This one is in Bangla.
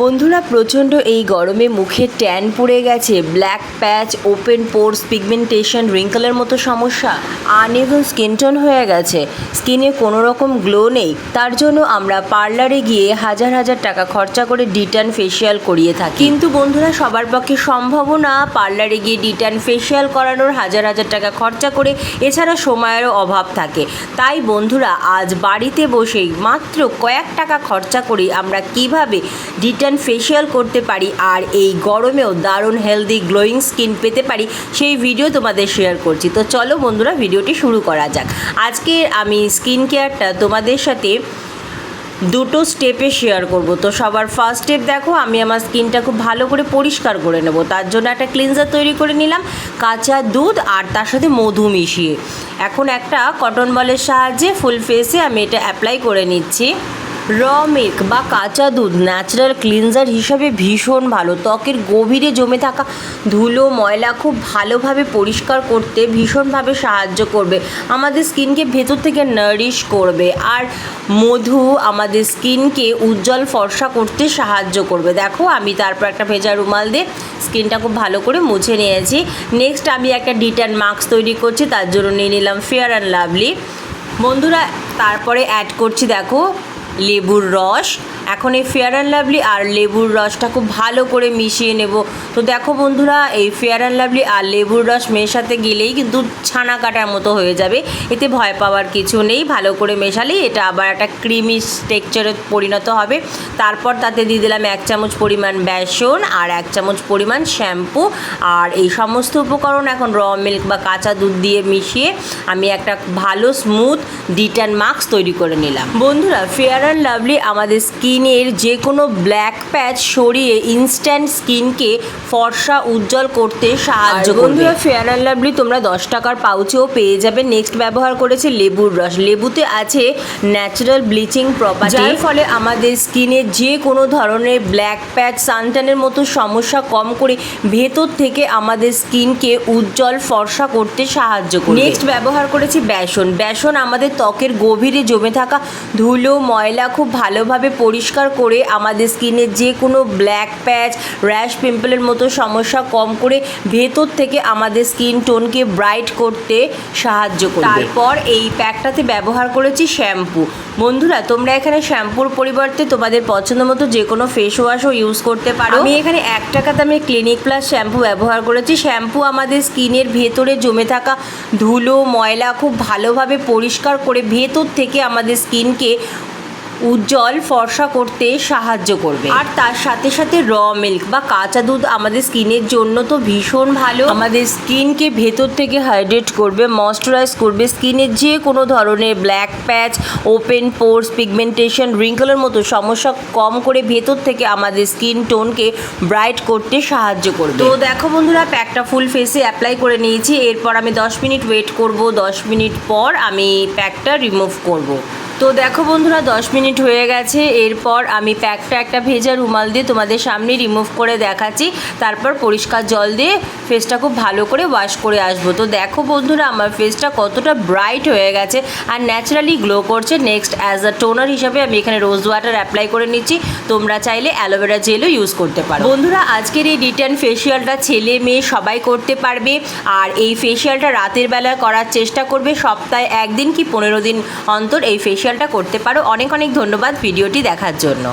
বন্ধুরা, প্রচণ্ড এই গরমে মুখে ট্যান পড়ে গেছে। Black patch, open pores, pigmentation, রিঙ্কলের মতো সমস্যা, আনইভেন স্কিন টোন হয়ে গেছে। স্কিনে কোনো রকম গ্লো নেই। তার জন্য আমরা পার্লারে গিয়ে হাজার হাজার টাকা খরচা করে ডিটান ফেসিয়াল করিয়ে থাকি। কিন্তু বন্ধুরা, সবার পক্ষে সম্ভবও না পার্লারে গিয়ে ডিটান ফেসিয়াল করানোর হাজার হাজার টাকা খরচা করে। এছাড়া সময়েরও অভাব থাকে। তাই বন্ধুরা, আজ বাড়িতে বসেই মাত্র কয়েক টাকা খরচা করে আমরা কীভাবে ডিটান ফেসিয়াল করতে পারি আর এই গরমেও দারুণ হেলদি গ্লোয়িং স্কিন পেতে পারি, সেই ভিডিও তোমাদের শেয়ার করছি। তো চলো বন্ধুরা ভিডিওটি শুরু করা যাক। আজকে আমি স্কিন কেয়ারটা তোমাদের সাথে দুটো স্টেপে শেয়ার করব। তো সবার ফার্স্ট স্টেপ দেখো, আমি আমার স্কিনটা খুব ভালো করে পরিষ্কার করে নেব। তার জন্য একটা ক্লিনজার তৈরি করে নিলাম, কাঁচা দুধ আর তার সাথে মধু মিশিয়ে। এখন একটা কটন বলের সাহায্যে ফুল ফেসে আমি এটা অ্যাপ্লাই করে নিচ্ছি। র মিল্ক বা কাঁচা দুধ ন্যাচারাল ক্লিনজার হিসাবে ভীষণ ভালো। ত্বকের গভীরে জমে থাকা ধুলো, ময়লা খুব ভালোভাবে পরিষ্কার করতে ভীষণভাবে সাহায্য করবে। আমাদের স্কিনকে ভেতর থেকে নারিশ করবে আর মধু আমাদের স্কিনকে উজ্জ্বল ফর্সা করতে সাহায্য করবে। দেখো, আমি তারপর একটা ভেজা রুমাল দিয়ে স্কিনটা খুব ভালো করে মুছে নিয়েছি। নেক্সট আমি একটা ডিটার মাস্ক তৈরি করছি, তার জন্য নিয়ে নিলাম ফেয়ার অ্যান্ড লাভলি বন্ধুরা, তারপরে অ্যাড করছি, দেখো লেবুর রস এখন এই ফেয়ার অ্যান্ড লাভলি আর লেবুর রসটা খুব ভালো করে মিশিয়ে নেব। তো দেখো বন্ধুরা, এই ফেয়ার অ্যান্ড লাভলি আর লেবুর রস মেশাতে গেলেই কিন্তু ছানা কাটার মতো হয়ে যাবে। এতে ভয় পাওয়ার কিছু নেই, ভালো করে মেশালেই এটা আবার একটা ক্রিমি টেক্সচারে পরিণত হবে। তারপর তাতে দিয়ে দিলাম এক চামচ পরিমাণ বেসন আর এক চামচ পরিমাণ শ্যাম্পু। আর এই সমস্ত উপকরণ এখন র মিল্ক বা কাঁচা দুধ দিয়ে মিশিয়ে আমি একটা ভালো স্মুথ ডিটান মাস্ক তৈরি করে নিলাম। বন্ধুরা ফেয়ার অ্যান্ড লাভলি আমাদের স্কিনের যে কোনো ব্ল্যাক প্যাচ সরিয়ে ইনস্ট্যান্ট স্কিনকে ফর্সা উজ্জ্বল করতে সাহায্য করবে। বন্ধুরা ফেয়ার অ্যান্ড লাভলি তোমরা দশ টাকার পাউচেও পেয়ে যাবে। নেক্সট ব্যবহার করেছে লেবুর রস। লেবুতে আছে ন্যাচারাল ব্লিচিং প্রপার্টি যার ফলে আমাদের স্কিনে যে কোনো ধরনের ব্ল্যাক প্যাচ সানটানের মতো সমস্যা কম করে ভেতর থেকে আমাদের স্কিনকে উজ্জ্বল ফর্সা করতে সাহায্য করে নেক্সট ব্যবহার করেছি বেসন। বেসন আমাদের ত্বকের গভীরে জমে থাকা ধুলো ময়লা খুব ভালোভাবে পরিষ্কার করে আমাদের স্কিনে যে কোনো ব্ল্যাক প্যাচ র্যাশ পিম্পলের মতো সমস্যা কম করে ভেতর থেকে আমাদের স্কিন টোনকে ব্রাইট করতে সাহায্য করবে। তারপর এই প্যাকটাতে ব্যবহার করেছি শ্যাম্পু। বন্ধুরা তোমরা এখানে শ্যাম্পুর পরিবর্তে তোমাদের পছন্দ মতো যে কোনো ফেস ওয়াশও ইউজ করতে পারো। আমি এখানে এক টাকা দামে ক্লিনিক প্লাস শ্যাম্পু ব্যবহার করেছি। শ্যাম্পু আমাদের স্কিনের ভেতরে জমে থাকা ধুলো ময়লা খুব ভালোভাবে পরিষ্কার করে ভেতর থেকে আমাদের স্কিনকে উজ্জ্বল ফর্সা করতে সাহায্য করবে। আর তার সাথে সাথে র মিল্ক বা কাঁচা দুধ আমাদের স্কিনের জন্য তো ভীষণ ভালো। আমাদের স্কিনকে ভেতর থেকে হাইড্রেট করবে, ময়শ্চারাইজ করবে। স্কিনের যে কোনো ধরনের black patch, open pores, pigmentation, রিঙ্কলের মতো সমস্যা কম করে ভেতর থেকে আমাদের স্কিন টোনকে ব্রাইট করতে সাহায্য করবে। তো দেখো বন্ধুরা, প্যাকটা ফুল ফেসে অ্যাপ্লাই করে নিয়েছি। এরপর আমি দশ মিনিট ওয়েট করব। দশ মিনিট পর আমি প্যাকটা রিমুভ করব। তো দেখো বন্ধুরা, দশ মিনিট হয়ে গেছে। এরপর আমি প্যাকটা একটা ভেজা রুমাল দিয়ে তোমাদের সামনে রিমুভ করে দেখাচ্ছি। তারপর পরিষ্কার জল দিয়ে ফেসটা খুব ভালো করে ওয়াশ করে আসব। তো দেখো বন্ধুরা, আমার ফেসটা কতটা ব্রাইট হয়ে গেছে আর ন্যাচারালি গ্লো করছে। নেক্সট অ্যাজ আ টোনার হিসাবে আমি এখানে রোজ ওয়াটার অ্যাপ্লাই করে নিচ্ছি। তোমরা চাইলে অ্যালোভেরা জেলও ইউজ করতে পারো। বন্ধুরা, আজকের এই রিটার্ন ফেসিয়ালটা ছেলে মেয়ে সবাই করতে পারবে আর এই ফেসিয়ালটা রাতের বেলা করার চেষ্টা করবে। সপ্তাহে একদিন কি পনেরো দিন অন্তর এই ফেসিয়ালটা করতে পারো। অনেক অনেক ধন্যবাদ ভিডিওটি দেখার জন্য।